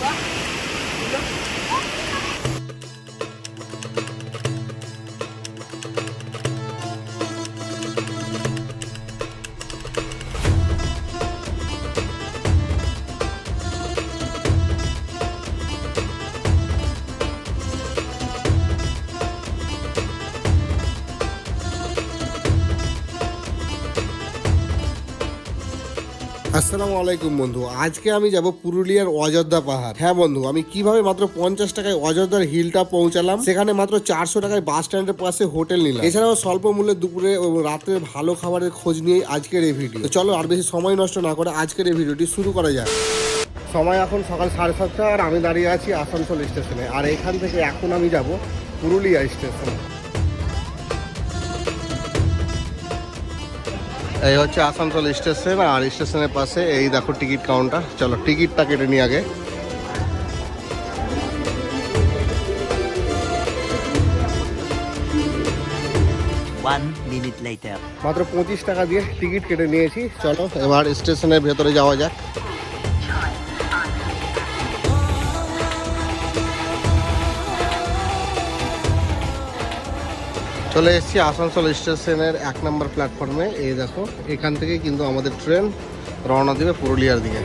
Aba? Aba? আসসালামু আলাইকুম বন্ধু। আজকে আমি যাব পুরুলিয়ার অযোধ্যা পাহাড়। হ্যাঁ বন্ধু, আমি কীভাবে মাত্র পঞ্চাশ টাকায় অযোধ্যার হিলটা পৌঁছালাম, সেখানে মাত্র চারশো টাকায় বাস স্ট্যান্ডের পাশে হোটেল নিলাম। এছাড়াও স্বল্প মূল্যে দুপুরে রাতের ভালো খাবারের খোঁজ নিয়ে আজকের এই ভিডিও চলো আর বেশি সময় নষ্ট না করে আজকের এই ভিডিওটি শুরু করা যাক। সময় এখন সকাল সাড়ে সাতটা, আর আমি দাঁড়িয়ে আছি আসানসোল স্টেশনে আর এখান থেকে এখন আমি যাব পুরুলিয়া স্টেশন এই হচ্ছে আসানসোল স্টেশন আর স্টেশনের পাশে এই দেখো টিকিট কাউন্টার। চলো টিকিটটা কেটে নিই আগে। One minute later. মাত্র পঁচিশ টাকা দিয়ে টিকিট কেটে নিয়েছি। চলো এবার স্টেশনের ভেতরে যাওয়া যাক। চলে এসেছি আসানসোল স্টেশনের এক নম্বর প্ল্যাটফর্মে। এই দেখো, এখান থেকে কিন্তু আমাদের ট্রেন রওনা দেবে পুরুলিয়ার দিকে।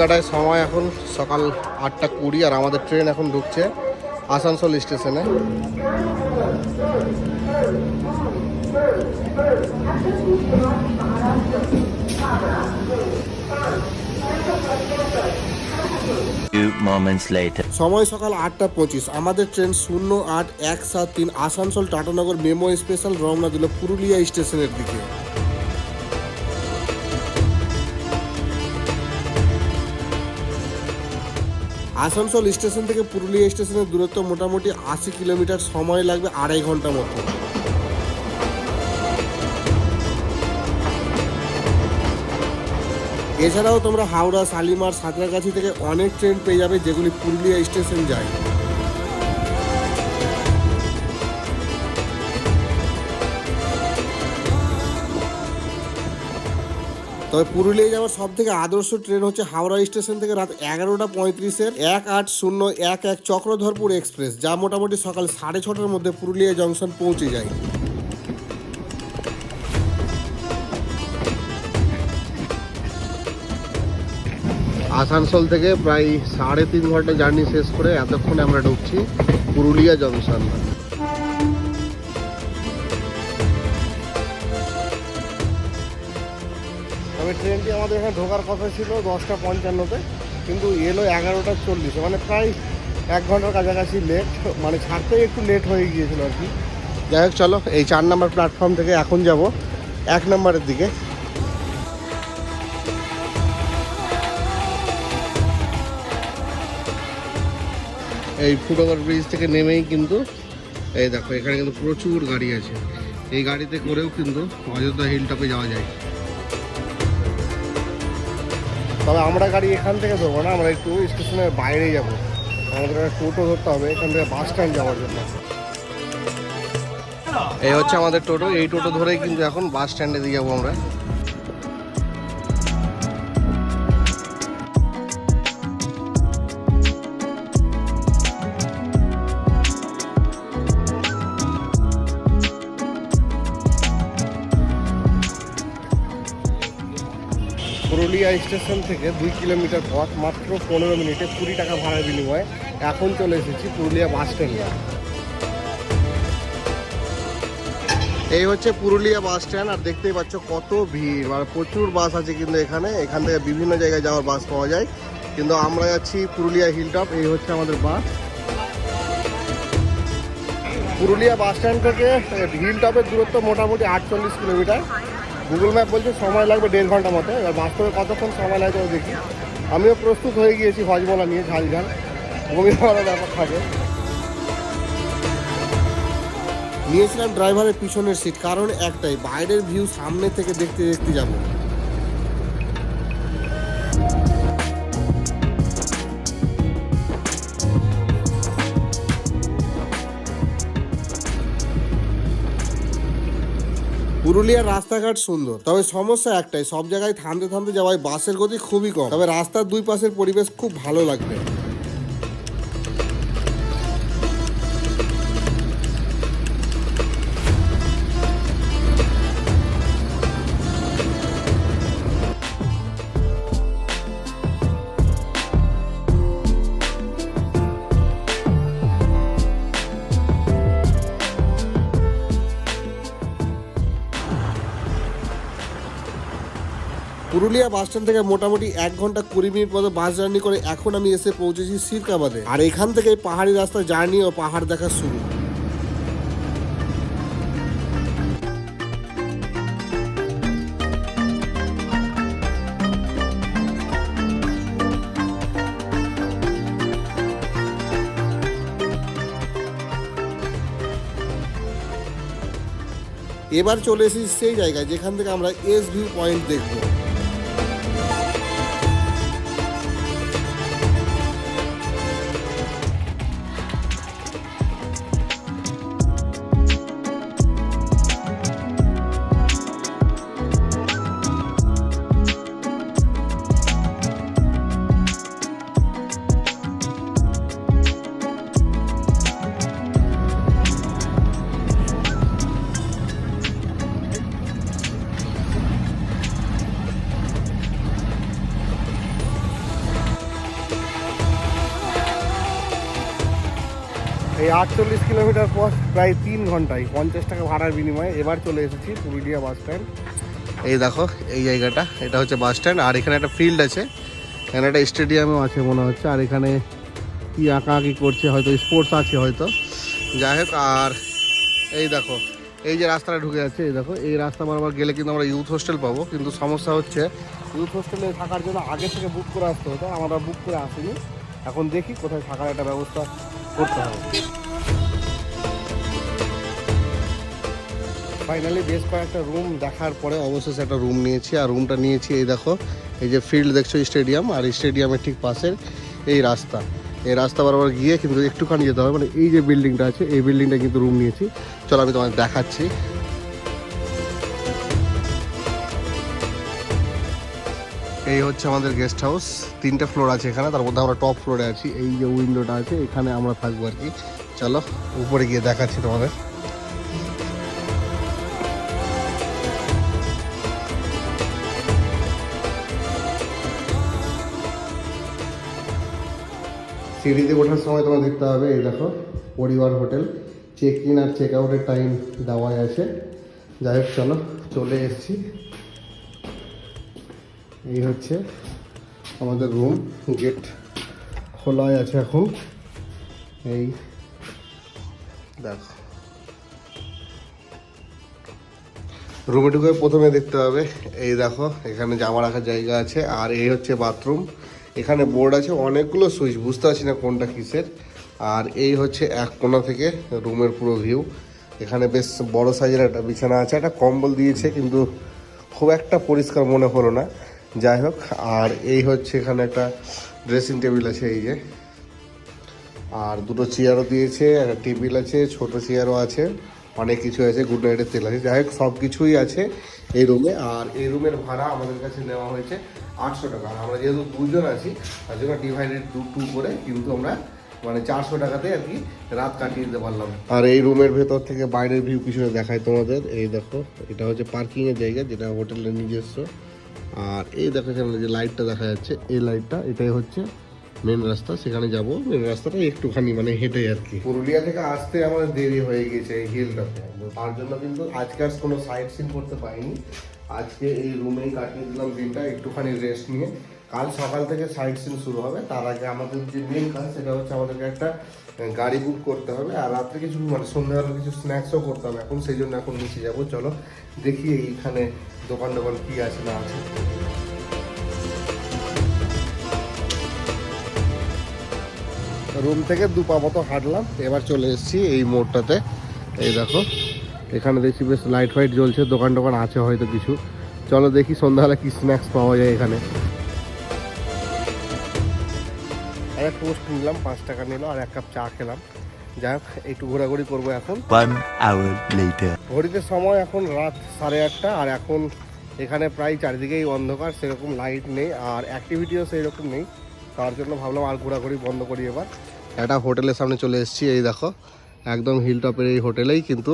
কাটায় সময় এখন সকাল আটটা কুড়ি আর আমাদের ট্রেন এখন ঢুকছে আসানসোল স্টেশনে। Moments later. সময় সকাল আটটা পঁচিশ। আমাদের ট্রেন শূন্য আট এক সাত তিন আসানসোল টাটানগর মেমো স্পেশাল রওনা দিল পুরুলিয়া স্টেশনের দিকে। আসানসোল স্টেশন থেকে পুরুলিয়া স্টেশনের দূরত্ব মোটামুটি আশি কিলোমিটার। সময় লাগবে আড়াই ঘণ্টা মতো। এছাড়াও তোমরা হাওড়া, শালিমার, সাঁতরাগাছি থেকে অনেক ট্রেন পেয়ে যাবে যেগুলি পুরুলিয়া স্টেশন যায়। তবে পুরুলিয়া যাওয়ার সব থেকে আদর্শ ট্রেন হচ্ছে হাওড়া স্টেশন থেকে রাত এগারোটা পঁয়ত্রিশের এক আট শূন্য এক এক চক্রধরপুর এক্সপ্রেস যা মোটামুটি সকাল সাড়ে ছটার মধ্যে পুরুলিয়া জংশন পৌঁছে যায়। আসানসোল থেকে প্রায় সাড়ে তিন ঘণ্টা জার্নি শেষ করে এতক্ষণে আমরা ঢুকছি পুরুলিয়া জংশন। তবে ট্রেনটি আমাদের এখানে ঢোকার কথা ছিল দশটা পঞ্চান্নতে কিন্তু এলো এগারোটা চল্লিশে মানে প্রায় এক ঘণ্টার কাছাকাছি লেট মানে ছাড়তেই একটু লেট হয়ে গিয়েছিল আর কি। যাই হোক চলো এই চার নম্বর প্ল্যাটফর্ম থেকে এখন যাব এক নম্বরের দিকে। এই ফুটওভার ব্রিজ থেকে নেমেই কিন্তু এই দেখো এখানে কিন্তু প্রচুর গাড়ি আছে। এই গাড়িতে করেও কিন্তু অযোধ্যা হিল টপে যাওয়া যায়। তবে আমরা গাড়ি এখান থেকে ধরবো না আমরা একটু স্টেশনের বাইরে যাব। আমাদের একটা টোটো ধরতে হবে এখান থেকে বাস স্ট্যান্ড যাওয়ার জন্য। এই হচ্ছে আমাদের টোটো এই টোটো ধরেই কিন্তু এখন বাস স্ট্যান্ডে দিয়ে যাব আমরা। পুরুলিয়া স্টেশন থেকে দুই কিলোমিটার পথ, মাত্র পনেরো মিনিটে কুড়ি টাকা ভাড়ার বিনিময়ে এখন চলে এসেছি পুরুলিয়া বাস স্ট্যান্ডে। এই হচ্ছে পুরুলিয়া বাস স্ট্যান্ড, আর দেখতেই পাচ্ছ কত ভিড়। মানে প্রচুর বাস আছে কিন্তু এখানে। এখান থেকে বিভিন্ন জায়গায় যাওয়ার বাস পাওয়া যায়। কিন্তু আমরা যাচ্ছি পুরুলিয়া হিলটপ, এই হচ্ছে আমাদের বাস। পুরুলিয়া বাস স্ট্যান্ড থেকে হিলটপের দূরত্ব মোটামুটি আটচল্লিশ কিলোমিটার। গুগল ম্যাপ বলছে সময় লাগবে দেড় ঘণ্টা মতো। এবার বাস্তবে কতক্ষণ সময় লাগবে দেখি। আমিও প্রস্তুত হয়ে গিয়েছি হজবলা নিয়ে ঝাল ঝাল ব্যাপার থাকে। নিয়েছিলাম ড্রাইভারের পিছনের সিট কারণ একটাই, বাইরের ভিউ সামনে থেকে দেখতে দেখতে যাব। পুরুলিয়ার রাস্তাঘাট সুন্দর, তবে সমস্যা একটাই, সব জায়গায় থামতে থামতে যাওয়ায় বাসের গতি খুবই কম, তবে রাস্তার দুই পাশের পরিবেশ খুব ভালো লাগবে। পুরুলিয়া বাস স্ট্যান্ড থেকে মোটামুটি এক ঘণ্টা কুড়ি মিনিট মতো বাস জার্নি করে এখন আমি এসে পৌঁছেছি সিরকাবাদে। আর এখান থেকে পাহাড়ি রাস্তা জার্নি ও পাহাড় দেখা শুরু। এবার চলে এসেছি সেই জায়গায়, যেখান থেকে আমরা এস ভিউ পয়েন্ট দেখব। এই আটচল্লিশ কিলোমিটার পর প্রায় তিন ঘন্টায়, পঞ্চাশ টাকা ভাড়ার বিনিময়ে এবার চলে এসেছি পুরুলিয়া বাস স্ট্যান্ড। এই দেখো, এই জায়গাটা, এটা হচ্ছে বাস স্ট্যান্ড, আর এখানে একটা ফিল্ড আছে, এখানে একটা স্টেডিয়ামও আছে মনে হচ্ছে, আর এখানে কি আঁকাআঁকি করছে, হয়তো স্পোর্টস আছে হয়তো। যাই হোক, আর এই দেখো, এই যে রাস্তাটা ঢুকে যাচ্ছে, এই দেখো, এই রাস্তা বরাবর গেলে কিন্তু আমরা ইউথ হোস্টেল পাবো, কিন্তু সমস্যা হচ্ছে ইউথ হোস্টেলে থাকার জন্য আগে থেকে বুক করে আসতে হতো, আমরা বুক করে আসিনি। এখন দেখি কোথায় থাকার একটা ব্যবস্থা করতে হবে। ফাইনালি বেশ কয়েকটা রুম দেখার পরে অবশেষে একটা রুম নিয়েছি। আর রুমটা নিয়েছি, এই দেখো, এই যে ফিল্ড দেখছ স্টেডিয়াম আর স্টেডিয়ামের ঠিক পাশের এই রাস্তা। এই রাস্তা বরাবর গিয়ে কিন্তু একটুখানি যেতে হবে। মানে এই যে বিল্ডিংটা আছে, এই বিল্ডিংটা কিন্তু রুম নিয়েছি। চলো, আমি তোমাকে দেখাচ্ছি। এই হচ্ছে আমাদের গেস্ট হাউস তিনটে ফ্লোর আছে এখানে, তার মধ্যে আমরা টপ ফ্লোরে আছি। এই যে উইন্ডোটা আছে, এখানে আমরা থাকব আর কি। চলো, উপরে গিয়ে দেখাচ্ছি তোমাদের। সিঁড়িতে ওঠার সময় তোমার দেখতে হবে এই দেখো, পরিবার হোটেল। চেক ইন আর চেক আউটের টাইম দেওয়াই আছে। যাই হোক, চলো, চলে এসেছি। এই হচ্ছে আমাদের রুম গেট খোলাই আছে এখন। এই, দেখো। রুমে ঢুকে প্রথমে দেখতে হবে, এই দেখো, এখানে জামা রাখার জায়গা আছে, আর এই হচ্ছে বাথরুম এখানে বোর্ড আছে, অনেকগুলো সুইচ বুঝতে পারছি না কোনটা কিসের। আর এই হচ্ছে এক কোণা থেকে রুমের পুরো ভিউ এখানে বেশ বড় সাইজের একটা বিছানা আছে, একটা কম্বল দিয়েছে, কিন্তু খুব একটা পরিষ্কার মনে হলো না। যাই হোক, আর এই হচ্ছে এখানে একটা ড্রেসিং টেবিল আছে, এই যে। আর দুটো চেয়ারও দিয়েছে, একটা টেবিল আছে, ছোট চেয়ারও আছে, অনেক কিছু আছে গুড নাইটের তেল আছে। যাই হোক, সব কিছুই আছে এই রুমে আর এই রুমের ভাড়া আমাদের কাছে নেওয়া হয়েছে আটশো টাকা। আর আমরা যেহেতু দুজন আছি, তার জন্য ডিভাইডেড টু টু করে কিন্তু আমরা মানে চারশো টাকাতে আর কি রাত কাটিয়ে দিতে পারলাম। আর এই রুমের ভেতর থেকে বাইরের ভিউ কিছুটা দেখায় তোমাদের। এই দেখো, এটা হচ্ছে পার্কিংয়ের জায়গা, যেটা হোটেলের নিজস্ব। আর এই দেখো এখানে যে লাইটটা দেখা যাচ্ছে, এই লাইটটা এটাই হচ্ছে মেন রাস্তা। সেখানে যাব মেন রাস্তাটা একটুখানি মানে হেঁটে আর কি। পুরুলিয়া থেকে আসতে আমার দেরি হয়ে গেছে এই হিলটাতে তার জন্য কিন্তু আজকে আর কোনো সাইট সিন করতে পারিনি। আজকে এই রুমেই কাটিয়ে দিলাম দিনটা, একটুখানি রেস্ট নিয়ে। কাল সকাল থেকে সাইট সিন শুরু হবে। তার আগে আমাদের যে মেন কাজ, সেটা হচ্ছে আমাদেরকে একটা গাড়ি বুক করতে হবে। আর রাত্রে কিছু মানে সন্ধ্যাবেলা কিছু স্ন্যাক্সও করতে হবে। এখন সেই জন্য এখন নিচে যাব। চলো, দেখি এইখানে দোকান দোকান কী আছে না আছে। রুম থেকে দু পা মতো হাঁটলাম। এবার চলে এসেছি এই মোড়টাতে। এই দেখো, এখানে দেখছি বেশ লাইট ফাইট জ্বলছে। দোকান টোকান আছে হয়তো কিছু। চলো দেখি সন্ধ্যাবেলা কি স্ন্যাক্স পাওয়া যায় এখানে। একটা টোস্ট নিলাম পাঁচ টাকা নিল আর এক কাপ চা খেলাম। যাই হোক একটু ঘোরাঘুরি করব এখন। ঘড়িতে সময় এখন রাত সাড়ে আটটা আর এখন এখানে প্রায় চারিদিকেই অন্ধকার সেরকম লাইট নেই আর অ্যাক্টিভিটিও সেই রকম নেই। তার জন্য ভাবলাম আর ঘোরাঘুরি বন্ধ করি এবার। একটা হোটেলের সামনে চলে এসেছি এই দেখো একদম হিল টপের এই হোটেলেই কিন্তু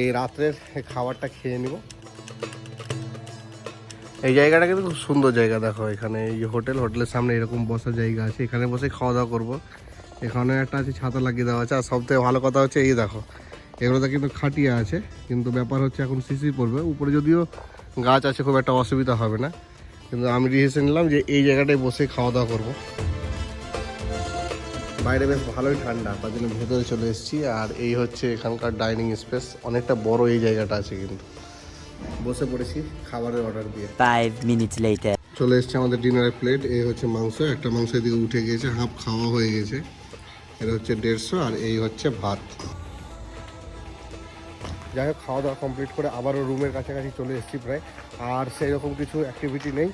এই রাত্রের খাবারটা খেয়ে নিব। এই জায়গাটা কিন্তু খুব সুন্দর জায়গা, দেখো এখানে। এই যে হোটেল, হোটেলের সামনে এরকম বসার জায়গা আছে। এখানে বসে খাওয়া দাওয়া করব। এখানে একটা আছে, ছাতা লাগিয়ে দেওয়া আছে। আর সবথেকে ভালো কথা হচ্ছে, এই দেখো, এগুলোতে কিন্তু খাটিয়া আছে। কিন্তু ব্যাপার হচ্ছে, এখন সিসি পড়বে। উপরে যদিও গাছ আছে, খুব একটা অসুবিধা হবে না। কিন্তু আমি ডিসিশন নিলাম যে এই জায়গাটায় বসে খাওয়া দাওয়া করব। বাইরে বেশ ভালোই ঠান্ডা। তার জন্য ভেতরে চলে এসেছি। আর এই হচ্ছে এখানকার ডাইনিং স্পেস। অনেকটা বড় এই জায়গাটা আছে কিন্তু। বসে পড়েছি খাবারের অর্ডার দিয়ে। Five minutes later. চলে এসছে আমাদের ডিনারের প্লেট এই হচ্ছে মাংস একটা মাংস এদিকে উঠে গিয়েছে হাফ খাওয়া হয়ে গেছে এটা হচ্ছে দেড়শো আর এই হচ্ছে ভাত। যাই হোক খাওয়া দাওয়া কমপ্লিট করে আবারও রুমের কাছাকাছি চলে এসেছি প্রায়। আর সেই রকম কিছু অ্যাক্টিভিটি নেই।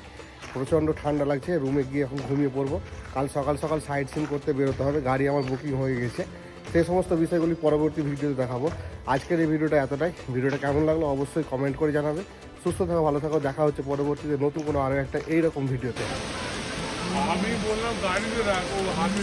প্রচণ্ড ঠান্ডা লাগছে রুমে গিয়ে এখন ঘুমিয়ে পড়ব। কাল সকাল সকাল সাইড সিন করতে বেরোতে হবে। গাড়ি আমার বুকিং হয়ে গেছে। সেই সমস্ত বিষয়গুলি পরবর্তী ভিডিওতে দেখাবো। আজকের এই ভিডিওটা এতটাই। ভিডিওটা কেমন লাগল অবশ্যই কমেন্ট করে জানাবে। সুস্থ থাকো, ভালো থাকো। দেখা হচ্ছে পরবর্তীতে নতুন কোনো আরও একটা এইরকম ভিডিওতে। আমি বললাম গাড়িতে রাখো হাতে